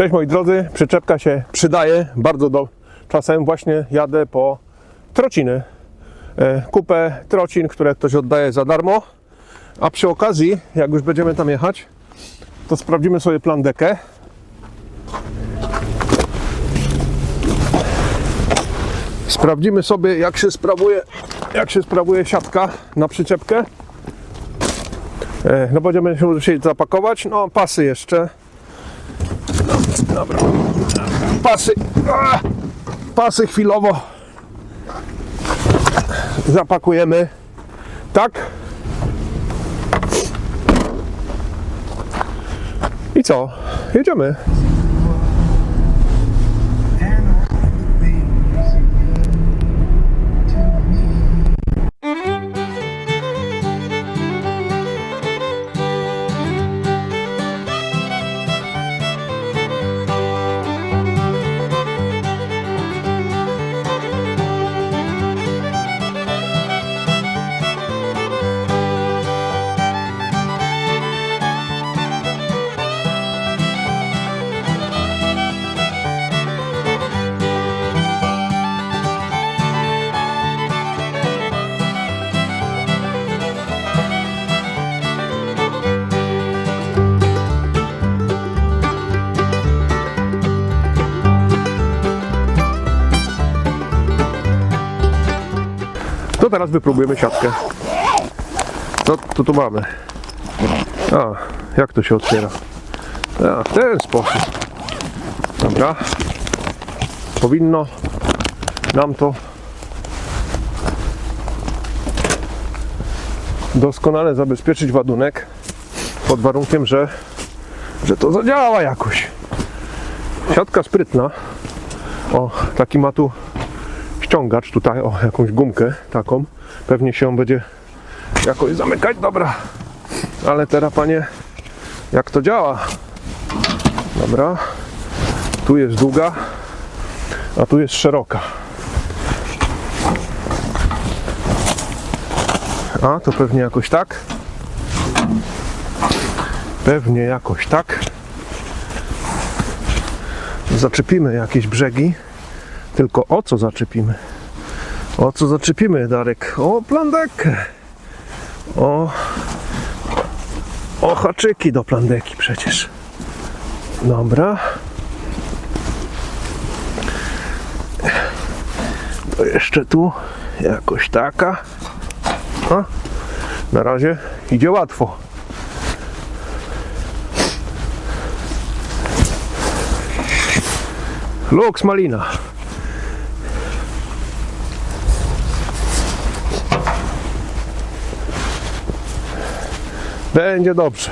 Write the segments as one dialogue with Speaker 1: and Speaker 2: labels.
Speaker 1: Cześć moi drodzy, przyczepka się przydaje bardzo do... Czasem właśnie jadę po trociny. E, Kupę trocin, które ktoś oddaje za darmo. A przy okazji, jak już będziemy tam jechać, to sprawdzimy sobie plandekę. Sprawdzimy sobie, jak się sprawuje, jak się sprawuje siatka na przyczepkę. E, No będziemy się musieli zapakować. No pasy jeszcze. Dobra. Pasy. Pasy chwilowo zapakujemy. Tak. I co? Jedziemy. To teraz wypróbujemy siatkę. Co tu, tu mamy? A, jak to się otwiera? A, w ten sposób. Dobra. Powinno nam to doskonale zabezpieczyć ładunek pod warunkiem, że, że to zadziała jakoś. Siatka sprytna. O, taki ma tu ściągacz tutaj, o jakąś gumkę taką. Pewnie się on będzie jakoś zamykać. Dobra. Ale teraz panie, jak to działa? Dobra. Tu jest długa, a tu jest szeroka. A to pewnie jakoś tak. Pewnie jakoś tak. Zaczepimy jakieś brzegi. Tylko o co zaczepimy? O co zaczepimy, Darek? O plandekę. O, o haczyki do plandeki przecież. Dobra. To jeszcze tu jakoś taka. A, na razie idzie łatwo. Lux malina. Będzie dobrze.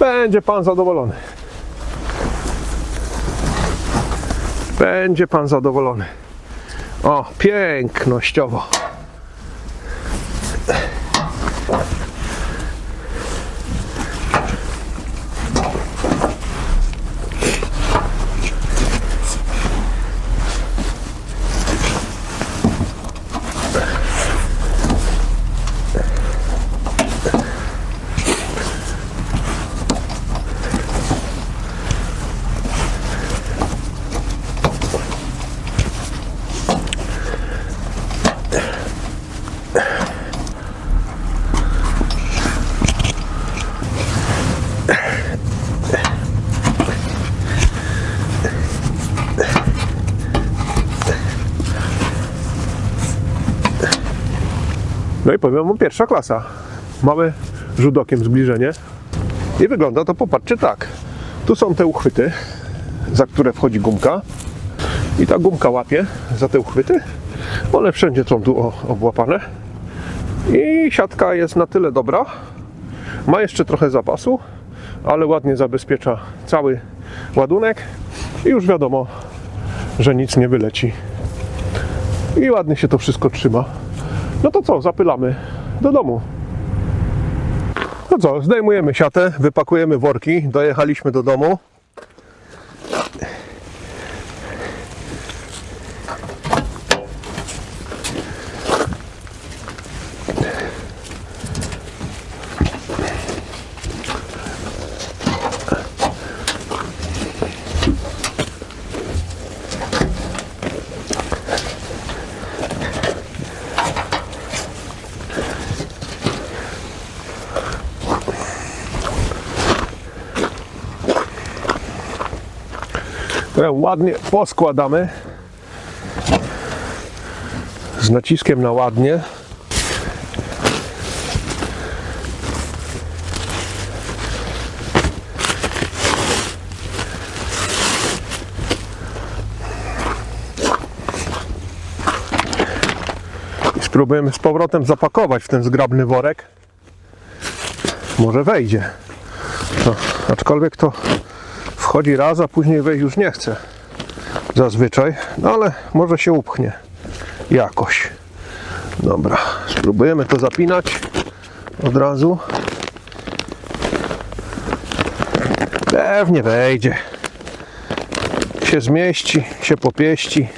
Speaker 1: Będzie pan zadowolony. Będzie pan zadowolony. O, pięknościowo. No i powiem wam, pierwsza klasa. Małe rzut okiem zbliżenie. I wygląda to, popatrzcie, tak. Tu są te uchwyty, za które wchodzi gumka. I ta gumka łapie za te uchwyty. One wszędzie są tu obłapane. I siatka jest na tyle dobra. Ma jeszcze trochę zapasu, ale ładnie zabezpiecza cały ładunek. I już wiadomo, że nic nie wyleci. I ładnie się to wszystko trzyma. No to co, zapylamy do domu. No co, zdejmujemy siatę, wypakujemy worki, dojechaliśmy do domu. Które ładnie poskładamy z naciskiem na ładnie. I spróbujemy z powrotem zapakować w ten zgrabny worek. Może wejdzie. No, aczkolwiek to wchodzi raz, a później wejść już nie chce. Zazwyczaj. No ale może się upchnie. Jakoś. Dobra, spróbujemy to zapinać od razu. Pewnie wejdzie. Się zmieści, się popieści,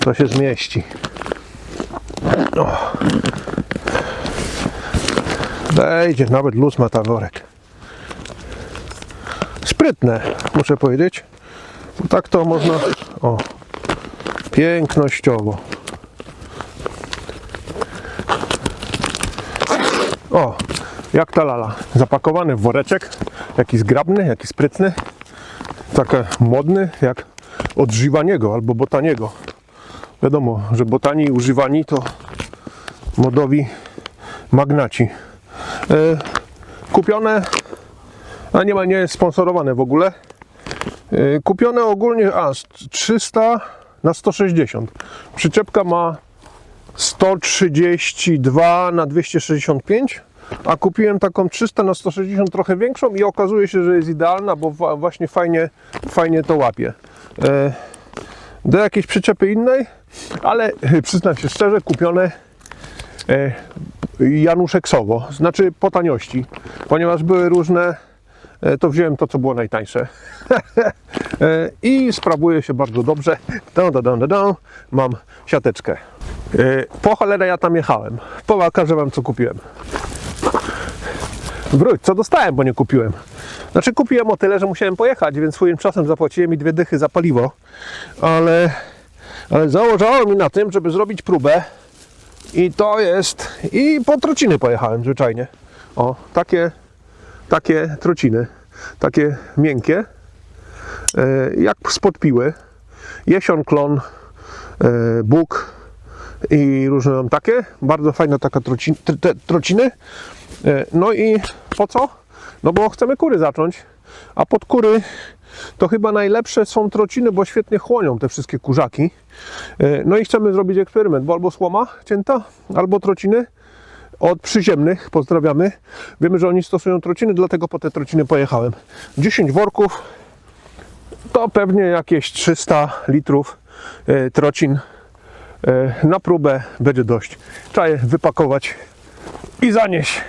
Speaker 1: to się zmieści. O. Wejdzie, nawet luz ma ta worek. Sprytne, muszę powiedzieć. Bo tak to można. O, pięknościowo. O, jak ta lala. Zapakowany w woreczek. Jaki zgrabny, jaki sprytny. Taki modny, jak od Żywaniego albo Botaniego. Wiadomo, że Botani używani to modowi magnaci. E, kupione, a nie ma, nie jest sponsorowane w ogóle. E, kupione ogólnie, a z 300 na 160. Przyczepka ma 132 na 265, a kupiłem taką 300 na 160 trochę większą i okazuje się, że jest idealna, bo właśnie fajnie, fajnie to łapie. E, do jakiejś przyczepy innej, ale przyznam się szczerze, kupione e, Januszeksowo, znaczy po taniości, ponieważ były różne, to wziąłem to, co było najtańsze. E, I sprawuje się bardzo dobrze. Dun, dun, dun, dun. Mam siateczkę. E, Po cholerę ja tam jechałem. Pokażę wam, co kupiłem. Wróć, co dostałem, bo nie kupiłem. Znaczy kupiłem o tyle, że musiałem pojechać, więc swoim czasem zapłaciłem mi dwie dychy za paliwo, ale, ale założało mi na tym, żeby zrobić próbę i to jest... I po trociny pojechałem zwyczajnie. O, takie, takie trociny. Takie miękkie, e, jak spod piły. Jesion, klon, e, Bóg i różne tam takie. Bardzo fajna taka trocin, tr- te, trociny. E, No i po co? No bo chcemy kury zacząć, a pod kury to chyba najlepsze są trociny, bo świetnie chłonią te wszystkie kurzaki. No i chcemy zrobić eksperyment, bo albo słoma cięta, albo trociny od przyziemnych, pozdrawiamy. Wiemy, że oni stosują trociny, dlatego po te trociny pojechałem. 10 worków, to pewnie jakieś 300 litrów e, trocin e, na próbę będzie dość. Trzeba je wypakować i zanieść.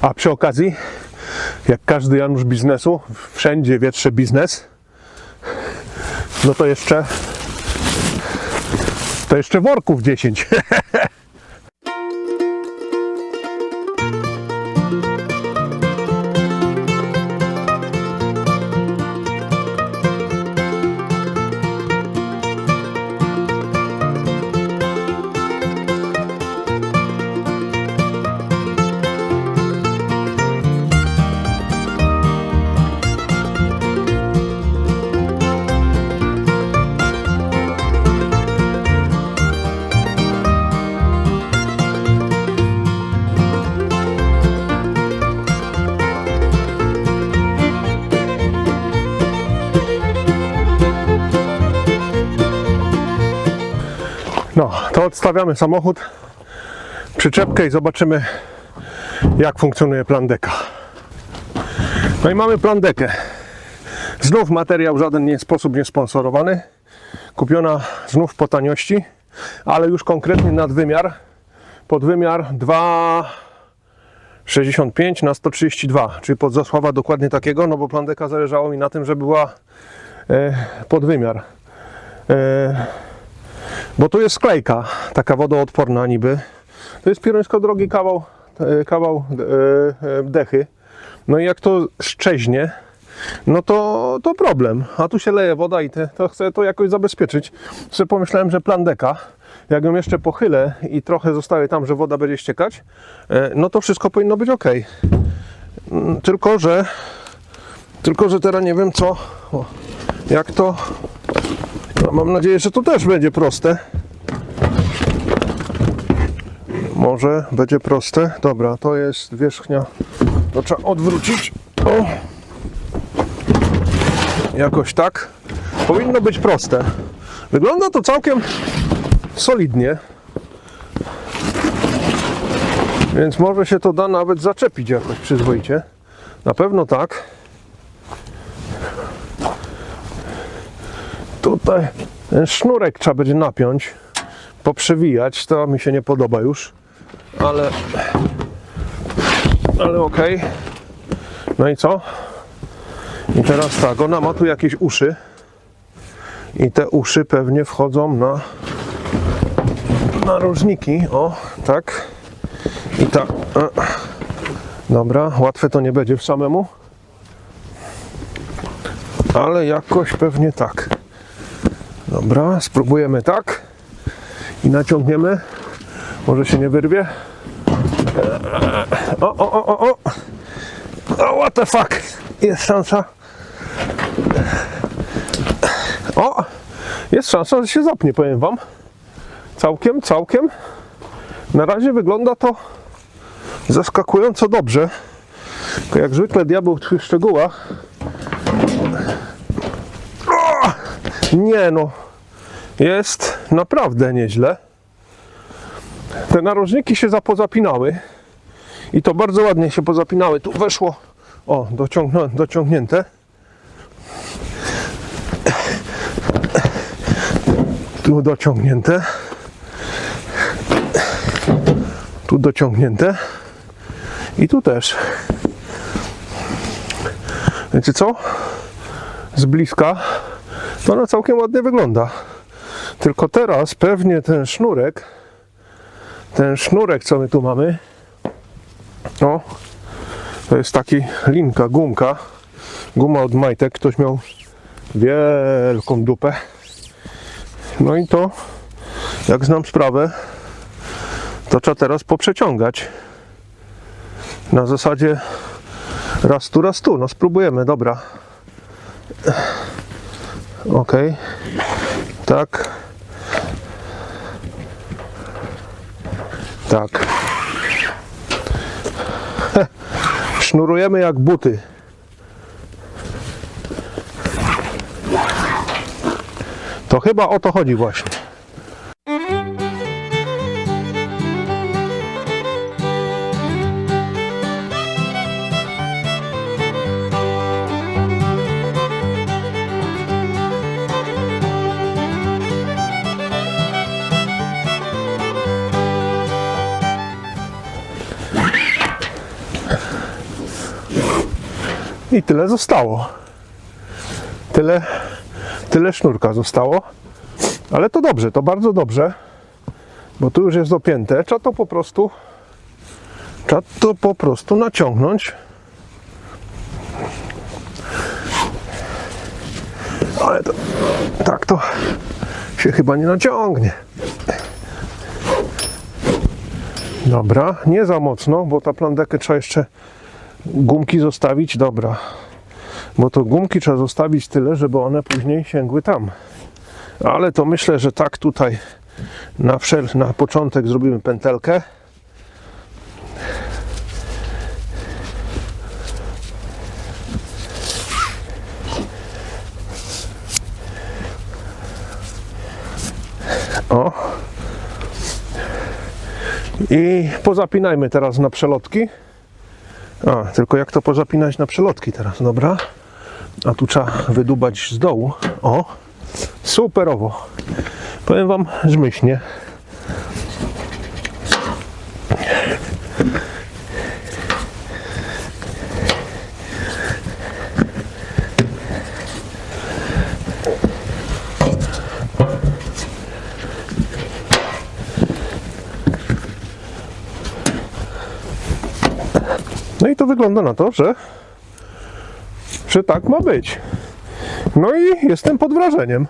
Speaker 1: A przy okazji, jak każdy Janusz biznesu, wszędzie wietrze biznes, no to jeszcze to jeszcze worków 10. to odstawiamy samochód, przyczepkę i zobaczymy jak funkcjonuje plandeka. No i mamy plandekę. Znów materiał żaden nie- sposób nie sponsorowany. Kupiona znów po taniości, ale już konkretnie nadwymiar. Podwymiar 2,65 na 132, czyli pod Zasława dokładnie takiego, no bo plandeka zależało mi na tym, żeby była e, podwymiar. Bo tu jest sklejka, taka wodoodporna niby. To jest pierońsko drogi kawał, e, kawał e, e, dechy. No i jak to szczeźnie, no to, to problem. A tu się leje woda i te, to chcę to jakoś zabezpieczyć. Sobie pomyślałem, że plandeka jak ją jeszcze pochylę i trochę zostawię tam, że woda będzie ściekać, no to wszystko powinno być ok. Mm, Tylko, że tylko, że teraz nie wiem co, jak to, no, mam nadzieję, że to też będzie proste. Może będzie proste. Dobra, to jest wierzchnia. To trzeba odwrócić. O. Jakoś tak. Powinno być proste. Wygląda to całkiem solidnie. Więc może się to da nawet zaczepić jakoś przyzwoicie. Na pewno tak. Tutaj ten sznurek trzeba będzie napiąć, poprzewijać. To mi się nie podoba już, ale ale okej. No i co? I teraz tak, ona ma tu jakieś uszy i te uszy pewnie wchodzą na narożniki. O, tak. I tak. e. Dobra, łatwe to nie będzie w samemu. Ale jakoś pewnie tak. Dobra, spróbujemy tak. I naciągniemy. Może się nie wyrwie. O, o, o, o, o. O, what the fuck. Jest szansa. O, jest szansa, że się zapnie, powiem wam. Całkiem, całkiem. Na razie wygląda to zaskakująco dobrze. Tylko jak zwykle diabeł w szczegółach. Nie no, jest naprawdę nieźle. Te narożniki się zapozapinały i to bardzo ładnie się pozapinały. Tu weszło, o, dociągnięte. Tu dociągnięte. Tu dociągnięte. I tu też. Wiecie co? Z bliska to ona całkiem ładnie wygląda. Tylko teraz pewnie ten sznurek, ten sznurek, co my tu mamy, o, to jest taki linka, gumka, guma od majtek. Ktoś miał wielką dupę. No i to, jak znam sprawę, to trzeba teraz poprzeciągać. Na zasadzie raz tu, raz tu. No spróbujemy, dobra. Ok. Tak. Tak. Heh. Sznurujemy jak buty. To chyba o to chodzi właśnie. I tyle zostało. Tyle, tyle sznurka zostało. Ale to dobrze, to bardzo dobrze. Bo tu już jest dopięte. Trzeba to po prostu trzeba to po prostu naciągnąć. Ale to tak to się chyba nie naciągnie. Dobra, nie za mocno, bo ta plandekę trzeba jeszcze gumki zostawić, dobra. Bo to gumki trzeba zostawić tyle, żeby one później sięgły tam. Ale to myślę, że tak tutaj na, wszel na początek zrobimy pętelkę. O. I pozapinajmy teraz na przelotki. A, tylko jak to pozapinać na przelotki teraz, dobra? A tu trzeba wydubać z dołu. O, superowo. Powiem Wam żmyślnie. Wygląda na to, że, że tak ma być. No i jestem pod wrażeniem.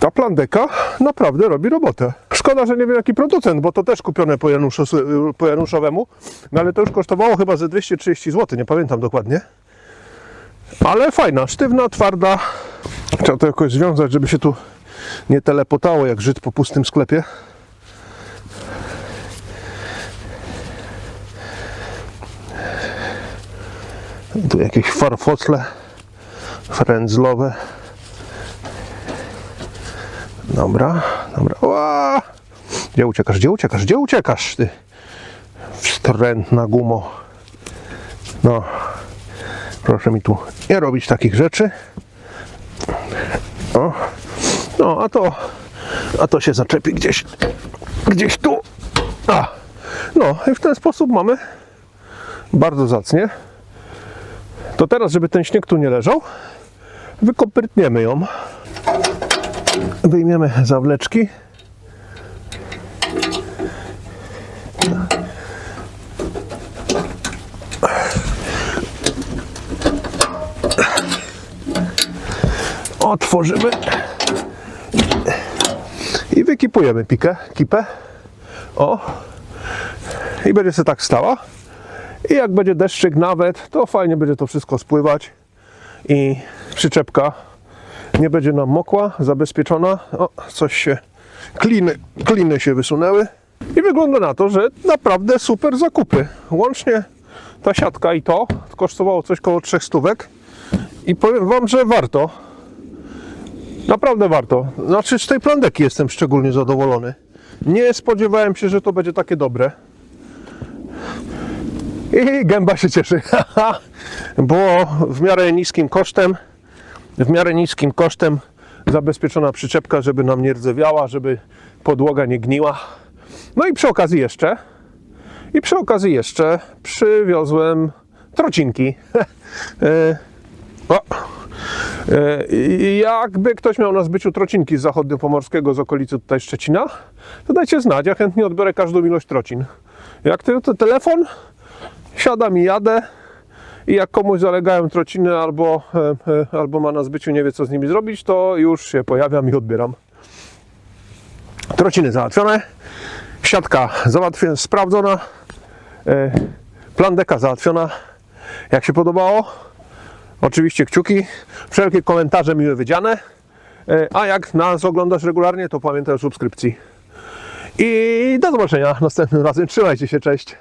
Speaker 1: ta plandeka naprawdę robi robotę. Szkoda, że nie wiem jaki producent, bo to też kupione po, Januszu, po Januszowemu, no ale to już kosztowało chyba ze 230 zł, nie pamiętam dokładnie. Ale fajna, sztywna, twarda. Trzeba to jakoś związać, żeby się tu nie telepotało jak Żyd po pustym sklepie. Tu jakieś farfocle frędzlowe. Dobra, dobra. Ła! Gdzie uciekasz, gdzie uciekasz, gdzie uciekasz, ty? Wstrętna gumo. No, proszę mi tu nie robić takich rzeczy. O. No, a to, a to się zaczepi gdzieś, gdzieś tu. A. No, i w ten sposób mamy bardzo zacnie. To teraz, żeby ten śnieg tu nie leżał, wykopytniemy ją. Wyjmiemy zawleczki. Otworzymy i wykipujemy pikę, kipę. O, i będzie sobie tak stała. I jak będzie deszczyk nawet, to fajnie będzie to wszystko spływać i przyczepka nie będzie nam mokła, zabezpieczona. O, coś się, kliny, kliny się wysunęły. I wygląda na to, że naprawdę super zakupy. Łącznie ta siatka i to kosztowało coś koło 300 stówek. I powiem Wam, że warto. Naprawdę warto. Znaczy z tej plandeki jestem szczególnie zadowolony. Nie spodziewałem się, że to będzie takie dobre. I gęba się cieszy, bo w miarę niskim kosztem, w miarę niskim kosztem zabezpieczona przyczepka, żeby nam nie rdzewiała, żeby podłoga nie gniła. No i przy okazji jeszcze, i przy okazji jeszcze przywiozłem trocinki. E, o. E, Jakby ktoś miał na zbyciu trocinki z zachodniopomorskiego, z okolicy tutaj Szczecina, to dajcie znać, ja chętnie odbiorę każdą ilość trocin. Jak to telefon, siadam i jadę i jak komuś zalegają trociny albo, e, e, albo ma na zbyciu, nie wie co z nimi zrobić, to już się pojawiam i odbieram. Trociny załatwione, siatka załatwiona, sprawdzona, e, plandeka załatwiona. Jak się podobało? Oczywiście kciuki, wszelkie komentarze miłe wydziane. A jak nas oglądasz regularnie, to pamiętaj o subskrypcji. I do zobaczenia następnym razem. Trzymajcie się, cześć.